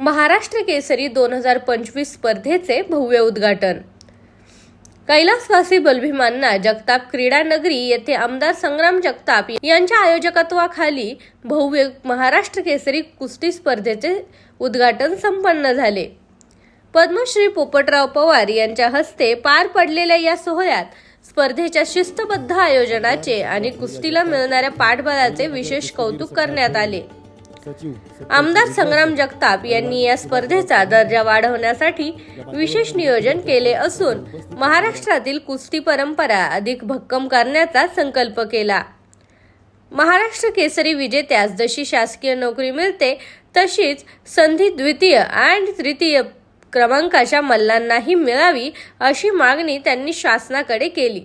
महाराष्ट्र केसरी दोन हजार पंचवीस स्पर्धेचे भव्य उद्घाटन. कैलासवासी बलभिमांना जगताप क्रीडा नगरी येथे आमदार संग्राम जगताप यांच्या आयोजकत्वाखाली भव्य महाराष्ट्र केसरी कुस्ती स्पर्धेचे उद्घाटन संपन्न झाले. पद्मश्री पोपटराव पवार यांच्या हस्ते पार पडलेल्या या सोहळ्यात स्पर्धेच्या शिस्तबद्ध आयोजनाचे आणि कुस्तीला मिळणाऱ्या पाठबळाचे विशेष कौतुक करण्यात आले. आमदार संग्राम जगताप यांनी या स्पर्धेचा दर्जा वाढवण्यासाठी विशेष नियोजन केले असून महाराष्ट्रातील कुस्ती परंपरा अधिक भक्कम करण्याचा संकल्प केला. महाराष्ट्र केसरी विजेत्यास जशी शासकीय नोकरी मिळते तशीच संधी द्वितीय आणि तृतीय क्रमांकाच्या मल्लांनाही मिळावी अशी मागणी त्यांनी शासनाकडे केली.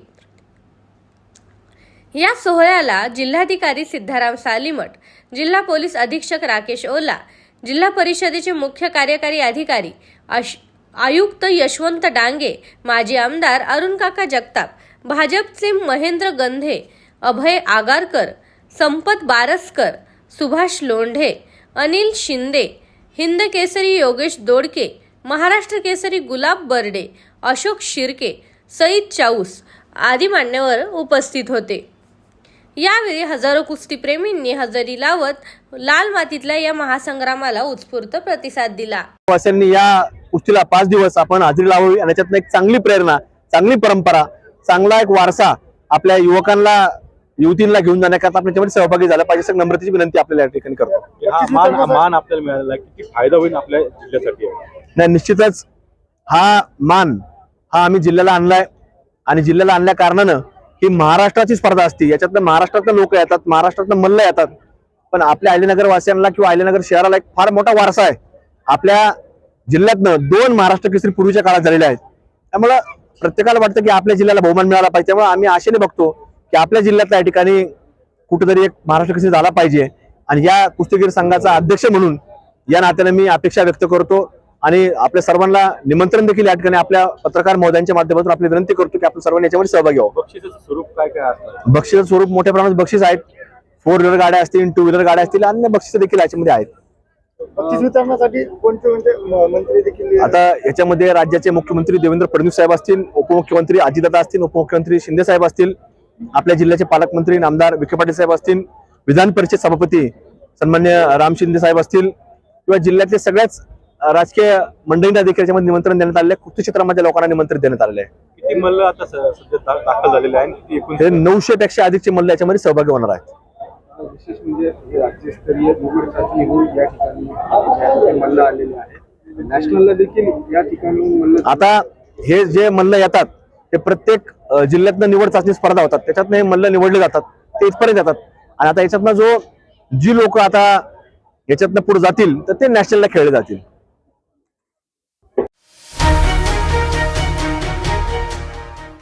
या सोहळ्याला जिल्हाधिकारी सिद्धाराम सालीमठ जिल्हा पोलीस अधीक्षक राकेश ओला जिल्हा परिषदेचे मुख्य कार्यकारी अधिकारी अश आयुक्त यशवंत डांगे माजी आमदार अरुण काका जगताप भाजपचे महेंद्र गंधे अभय आगारकर संपत बारसकर सुभाष लोंढे अनिल शिंदे हिंद केसरी योगेश दोडके महाराष्ट्र केसरी गुलाब बर्डे अशोक शिर्के सईद चाऊस आदी मान्यवर उपस्थित होते. यावेळी हजारो कुस्तीप्रेमींनी हजेरी लावत लाल मातीतल्या या महासंग्रामाला उत्स्फूर्त प्रतिसाद दिला. वासियांनी या कुस्तीला पाच दिवस आपण हजेरी लावावी आणि याच्यातनं एक चांगली प्रेरणा चांगली परंपरा चांगला एक वारसा आपल्या युवकांना युवतींना घेऊन जाण्याकरता आपण त्याच्यामध्ये सहभागी झाला पाहिजे. असं नम्रतेची विनंती आपल्याला या ठिकाणी करतो. हा मान मान आपल्याला मिळालेला आहे. किती फायदा होईल आपल्या जिल्ह्यासाठी. नाही निश्चितच हा मान हा आम्ही जिल्ह्याला आणलाय. आणि जिल्ह्याला आणल्या कारणानं ही महाराष्ट्राची स्पर्धा असते. याच्यातनं महाराष्ट्रातनं लोक येतात महाराष्ट्रातनं मल्ल येतात. पण आपल्या अहिल्यानगर किंवा अहिल्यानगर शहराला एक फार मोठा वारसा आहे. आपल्या जिल्ह्यातनं दोन महाराष्ट्र केसरी पूर्वीच्या काळात झालेले आहेत. त्यामुळं प्रत्येकाला वाटतं की आपल्या जिल्ह्याला बहुमान मिळाला पाहिजे. त्यामुळे आम्ही आशेने बघतो की आपल्या जिल्ह्यातल्या या ठिकाणी कुठेतरी एक महाराष्ट्र केसरी झाला पाहिजे. आणि या कुस्तीगीर संघाचा अध्यक्ष म्हणून या नात्याने मी अपेक्षा व्यक्त करतो. आणि आपल्या सर्वांना निमंत्रण देखील या ठिकाणी आपल्या पत्रकार महोदयांच्या माध्यमातून आपली विनंती करतो की आपण सर्वांनी याच्यामध्ये सहभागी व्हावं. बक्षिसाचं स्वरूप काय काय असणार? बक्षीस स्वरूप मोठ्या प्रमाणात बक्षीस आहेत. फोर व्हीलर गाड्या असतील टू व्हीलर गाड्या असतील अन्य बक्षीस देखील याच्यामध्ये आहेत. बक्षीस वितरणासाठी कोणते म- मंत्री देखील आता याच्यामध्ये राज्याचे मुख्यमंत्री देवेंद्र फडणवीस साहेब असतील उपमुख्यमंत्री अजितदादा असतील उपमुख्यमंत्री शिंदे साहेब असतील आपल्या जिल्ह्याचे पालकमंत्री नामदार विखे पाटील साहेब असतील विधान परिषद सभापती सन्मान्य राम शिंदे साहेब असतील किंवा जिल्ह्यातले सगळ्याच राजकीय मंडळींना देखील याच्यामध्ये निमंत्रण देण्यात आले कुस्ती क्षेत्रामधल्या लोकांना निमंत्रण देण्यात आलेले आहे. किती मल्ल आता स- सध्या दा- दाखल झालेले आहे आणि किती एकूण हे नऊशे पेक्षा अधिकचे मल्ल याच्यामध्ये सहभागी होणार आहेत. विशेष म्हणजे हे राज्यस्तरीय निवड चाचणी होईल या ठिकाणी या ठिकाणी मल्ल आलेले आहे नॅशनलला देखील या ठिकाणी मल्ल आता हे जे मल्ल येतात ते प्रत्येक अ, जिल्ह्यातनं निवड चाचणी स्पर्धा होतात. त्याच्यातनं हे मल्ल निवडले जातात. ते इथपर्यंत येतात. आणि आता याच्यातनं जो जी लोक आता याच्यातनं पुढे जातील तर ते नॅशनलला खेळले जातील.